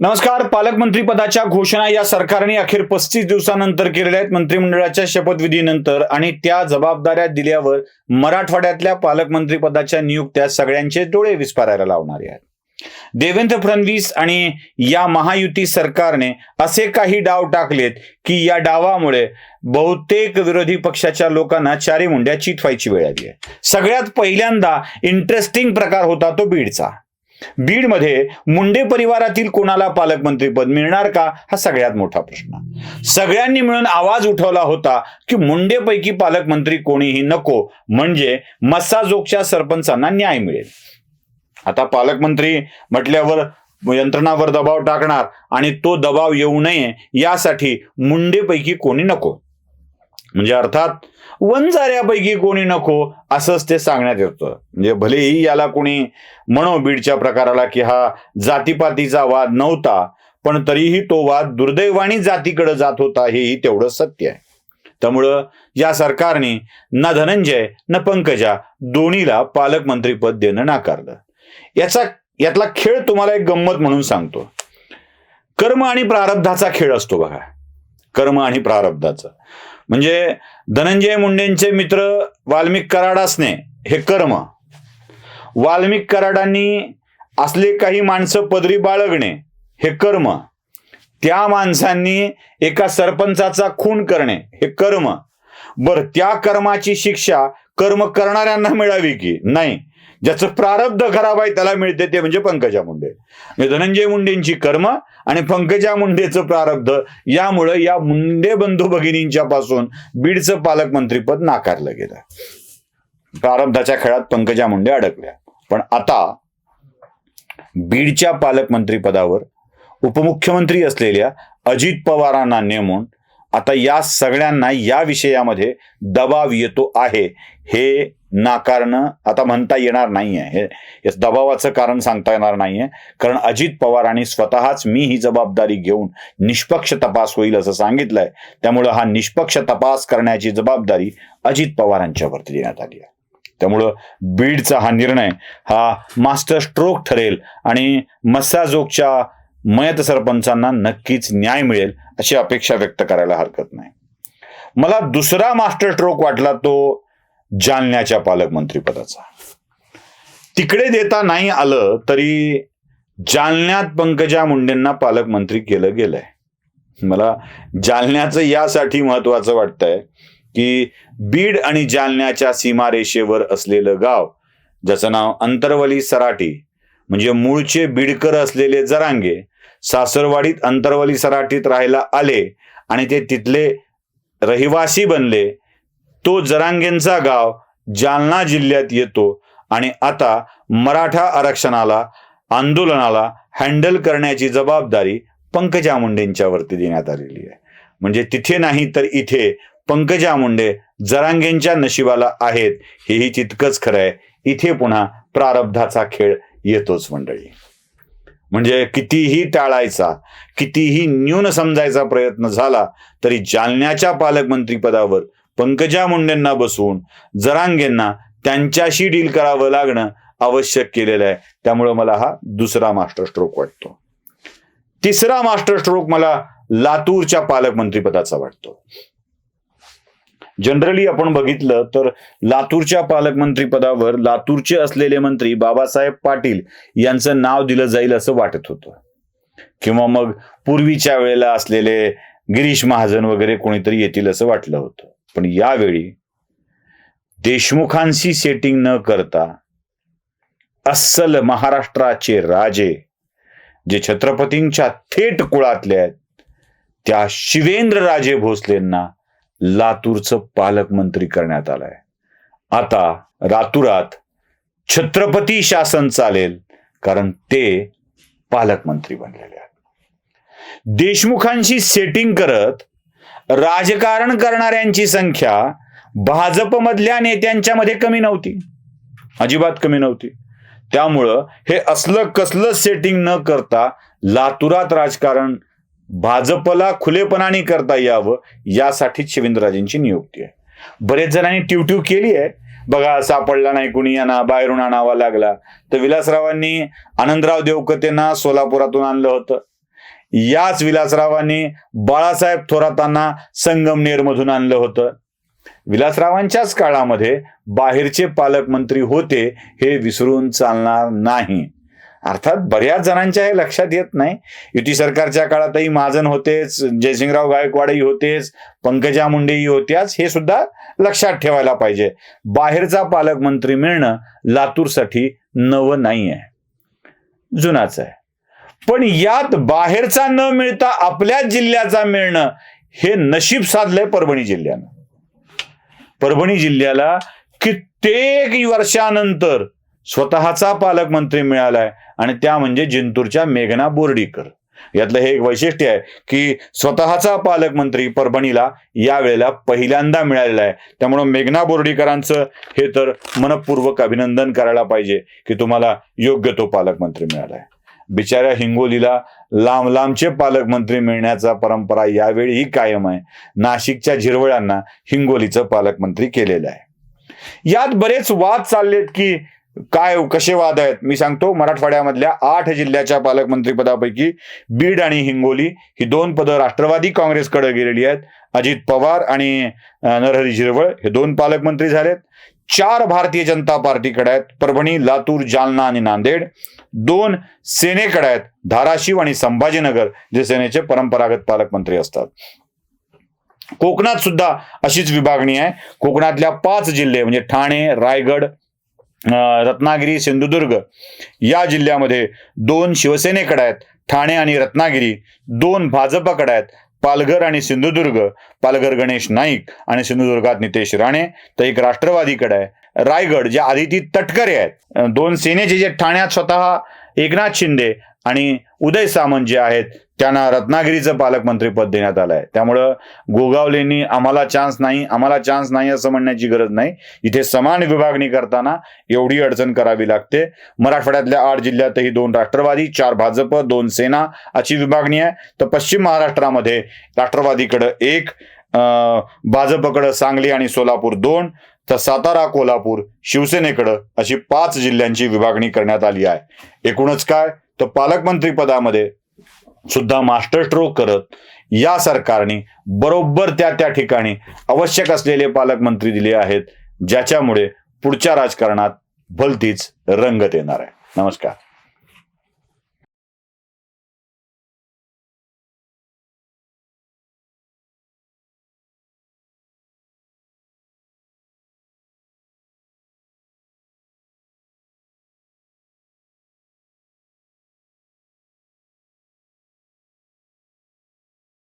नमस्कार. पालकमंत्री पदाच्या घोषणा या सरकारने अखेर पस्तीस दिवसानंतर केलेल्या आहेत. मंत्रिमंडळाच्या शपथविधीनंतर आणि त्या जबाबदाऱ्या दिल्यावर मराठवाड्यातल्या पालकमंत्री पदाच्या नियुक्त्या सगळ्यांचे डोळे विस्पारायला लावणारे आहेत. देवेंद्र फडणवीस आणि या महायुती सरकारने असे काही डाव टाकलेत की या डावामुळे बहुतेक विरोधी पक्षाच्या लोकांना चारी मुंड्या चितवायची वेळ आली आहे. सगळ्यात पहिल्यांदा इंटरेस्टिंग प्रकार होता तो बीडचा. बीडमध्ये मुंडे परिवारातील कोणाला पालकमंत्रीपद मिळणार का? हा सगळ्यात मोठा प्रश्न. सगळ्यांनी मिळून आवाज उठवला होता की मुंडेपैकी पालकमंत्री कोणीही नको म्हणजे मस्साजोगच्या सरपंचांना न्याय मिळेल. आता पालकमंत्री म्हटल्यावर यंत्रणावर दबाव टाकणार आणि तो दबाव येऊ नये यासाठी मुंडेपैकी कोणी नको? म्हणजे अर्थात वंजाऱ्यापैकी कोणी नको असंच ते सांगण्यात येतं. म्हणजे भलेही याला कोणी म्हणो बीडच्या प्रकाराला की हा जातीपातीचा वाद नव्हता पण तरीही तो वाद दुर्दैवानी जातीकडे जात होता हेही तेवढं सत्य आहे. त्यामुळं या सरकारने ना धनंजय न पंकजा दोन्हीला पालकमंत्रीपद देणं नाकारलं. याचा यातला खेळ तुम्हाला एक गंमत म्हणून सांगतो. कर्म आणि प्रारब्धाचा खेळ असतो बघा. कर्म आणि प्रारब्धाचा. म्हणजे धनंजय मुंडेंचे मित्र वाल्मिक कराड असणे हे कर्म. वाल्मिक कराडांनी असले काही माणसं पदरी बाळगणे हे कर्म. त्या माणसांनी एका सरपंचाचा खून करणे हे कर्म. बर त्या कर्माची शिक्षा कर्म करणाऱ्यांना मिळावी की? नाही. ज्याचं प्रारब्ध खराब आहे त्याला मिळते ते म्हणजे पंकजा मुंडे. म्हणजे धनंजय मुंडेंची कर्म आणि पंकजा मुंडेचं प्रारब्ध यामुळं या मुंडे बंधू भगिनींच्या पासून बीडचं पालकमंत्रीपद नाकारलं गेलं. प्रारब्धाच्या खेळात पंकजा मुंडे अडकल्या. पण आता बीडच्या पालकमंत्रीपदावर उपमुख्यमंत्री असलेल्या अजित पवारांना नेमून आता या सगळ्यांना या विषयामध्ये दबाव येतो आहे. हे नाकारणं आता म्हणता येणार नाहीये. हे दबावाचं कारण सांगता येणार नाहीये. कारण अजित पवारांनी स्वतःच मी ही जबाबदारी घेऊन निष्पक्ष तपास होईल असं सांगितलंय. त्यामुळं हा निष्पक्ष तपास करण्याची जबाबदारी अजित पवारांच्यावरती देण्यात आली आहे. त्यामुळं बीडचा हा निर्णय हा मास्टर स्ट्रोक ठरेल आणि मस्साजोगच्या मयत सरपंचांना नक्कीच न्याय मिळेल अशी अपेक्षा व्यक्त करायला हरकत नाही. मला दुसरा मास्टर स्ट्रोक वाटला तो जालन्याच्या पालकमंत्रीपदाचा. तिकडे देता नाही आलं तरी जालन्यात पंकजा मुंडेंना पालकमंत्री केलं गेलंय. मला जालन्याचं यासाठी महत्वाचं वाटतंय की बीड आणि जालन्याच्या सीमारेषेवर असलेलं गाव ज्याचं नाव अंतरवली सराटी म्हणजे मूळचे बीडकर असलेले जरांगे सासरवाडीत अंतरवली सराठीत राहायला आले आणि ते तिथले रहिवासी बनले. तो जरांगेंचा गाव जालना जिल्ह्यात येतो आणि आता मराठा आरक्षणाला आंदोलनाला हँडल करण्याची जबाबदारी पंकजा मुंडेंच्यावरती देण्यात आलेली आहे. म्हणजे तिथे नाही तर इथे पंकजा मुंडे जरांगेंच्या नशिबाला आहेत हेही तितकंच खरं आहे. इथे पुन्हा प्रारब्धाचा खेळ येतोच मंडळी. म्हणजे कितीही टाळायचा कितीही न्यून समजायचा प्रयत्न झाला तरी जालन्याच्या पालकमंत्रीपदावर पंकजा मुंडेंना बसवून जरांगेंना त्यांच्याशी डील करावं लागणं आवश्यक केलेलं आहे. त्यामुळं मला हा दुसरा मास्टर स्ट्रोक वाटतो. तिसरा मास्टर स्ट्रोक मला लातूरच्या पालकमंत्रीपदाचा वाटतो. जनरली आपण बघितलं तर लातूरच्या पालकमंत्री पदावर लातूरचे असलेले मंत्री बाबासाहेब पाटील यांचं नाव दिलं जाईल असं वाटत होतं. किंवा मग पूर्वीच्या वेळेला असलेले गिरीश महाजन वगैरे कोणीतरी येतील असं वाटलं होतं. पण यावेळी देशमुखांशी सेटिंग न करता अस्सल महाराष्ट्राचे राजे जे छत्रपतींच्या थेट कुळातले आहेत त्या शिवेंद्र राजे भोसलेंना लातूरचं पालकमंत्री करण्यात आलंय. आता लातुरात छत्रपती शासन चालेल कारण ते पालकमंत्री बनलेले आहेत. देशमुखांशी सेटिंग करत राजकारण करणाऱ्यांची संख्या भाजपमधल्या नेत्यांच्या मध्ये कमी नव्हती. अजिबात कमी नव्हती. त्यामुळं हे असलं कसलं सेटिंग न करता लातूरात राजकारण भाजपला खुलेपणाने करता यावं यासाठीच शिवेंद्रराजेंची नियुक्ती आहे. बरेच जणांनी ट्यूट्यू केली आहे. बघा सापडला नाही कुणी यांना बाहेरून आणावा लागला. तर विलासरावांनी आनंदराव देवकतेंना सोलापुरातून आणलं होतं. याच विलासरावांनी बाळासाहेब थोरातांना संगमनेरमधून आणलं होतं. विलासरावांच्याच काळामध्ये बाहेरचे पालकमंत्री होते हे विसरून चालणार नाही. अर्थात बऱ्याच जणांच्या हे लक्षात येत नाही. युती सरकारच्या काळातही महाजन होतेच जयसिंगराव गायकवाडही होतेच पंकजा मुंडेही होत्याच हे सुद्धा लक्षात ठेवायला पाहिजे. बाहेरचा पालकमंत्री मिळणं लातूरसाठी नवं नाही आहे जुनाच आहे. पण यात बाहेरचा न मिळता आपल्या जिल्ह्याचा मिळणं हे नशीब साधलंय परभणी जिल्ह्यानं. परभणी जिल्ह्याला कित्येक वर्षानंतर स्वतःचा पालकमंत्री मिळालाय. आणि त्या म्हणजे जिंतूरच्या मेघना बोर्डीकर. यातलं हे एक वैशिष्ट्य आहे की स्वतःचा पालकमंत्री परभणीला यावेळेला पहिल्यांदा मिळालेला आहे. त्यामुळं मेघना बोर्डीकरांचं हे तर मनपूर्वक अभिनंदन करायला पाहिजे की तुम्हाला योग्य तो पालकमंत्री मिळालाय बिचाऱ्या हिंगोलीला लांब लांबचे पालकमंत्री मिळण्याचा परंपरा यावेळीही कायम आहे. नाशिकच्या झिरवळ्यांना हिंगोलीचं पालकमंत्री केलेलं आहे. यात बरेच वाद चाललेत की काय कसे वाद आहेत? मी सांगतो मराठवाड्यामधल्या आठ जिल्ह्याच्या पालकमंत्रीपदापैकी बीड आणि हिंगोली ही दोन पदं राष्ट्रवादी काँग्रेसकडे गेलेली आहेत. अजित पवार आणि नरहरी झिरवळ हे दोन पालकमंत्री झालेत. चार भारतीय जनता पार्टीकडे आहेत. परभणी लातूर जालना आणि नांदेड. दोन सेनेकडे आहेत. धाराशिव आणि संभाजीनगर जे सेनेचे परंपरागत पालकमंत्री असतात. कोकणात सुद्धा अशीच विभागणी आहे. कोकणातल्या पाच जिल्हे म्हणजे ठाणे रायगड रत्नागिरी सिंधुदुर्ग या जिल्ह्यामध्ये दोन शिवसेनेकडे आहेत. ठाणे आणि रत्नागिरी दोन भाजपाकडे आहेत. पालघर आणि सिंधुदुर्ग. पालघर गणेश नाईक आणि सिंधुदुर्गात नितेश राणे. तर एक राष्ट्रवादीकडे आहे. रायगड जे आदिती तटकरे आहेत. दोन सेनेचे जे ठाण्यात स्वतः एकनाथ शिंदे आणि उदय सामंत जे आहेत त्यांना रत्नागिरीचं पालकमंत्रीपद देण्यात आलं आहे त्यामुळं गोगावलेंनी आम्हाला चान्स नाही आम्हाला चान्स नाही असं म्हणण्याची गरज नाही. इथे समान विभागणी करताना एवढी अडचण करावी लागते. मराठवाड्यातल्या आठ जिल्ह्यातही दोन राष्ट्रवादी चार भाजप दोन सेना अशी विभागणी आहे. तर पश्चिम महाराष्ट्रामध्ये राष्ट्रवादीकडं एक भाजपकडं सांगली आणि सोलापूर दोन तर सातारा कोल्हापूर शिवसेनेकडं अशी पाच जिल्ह्यांची विभागणी करण्यात आली आहे. एकूणच काय? तर पालकमंत्री पदामध्ये सुद्धा मास्टर स्ट्रोक करत या सरकारने बरोबर त्या त्या ठिकाणी आवश्यक असलेले पालकमंत्री दिले आहेत ज्याच्यामुळे पुढच्या राजकारणात भलतीच रंगत येणार आहे. नमस्कार.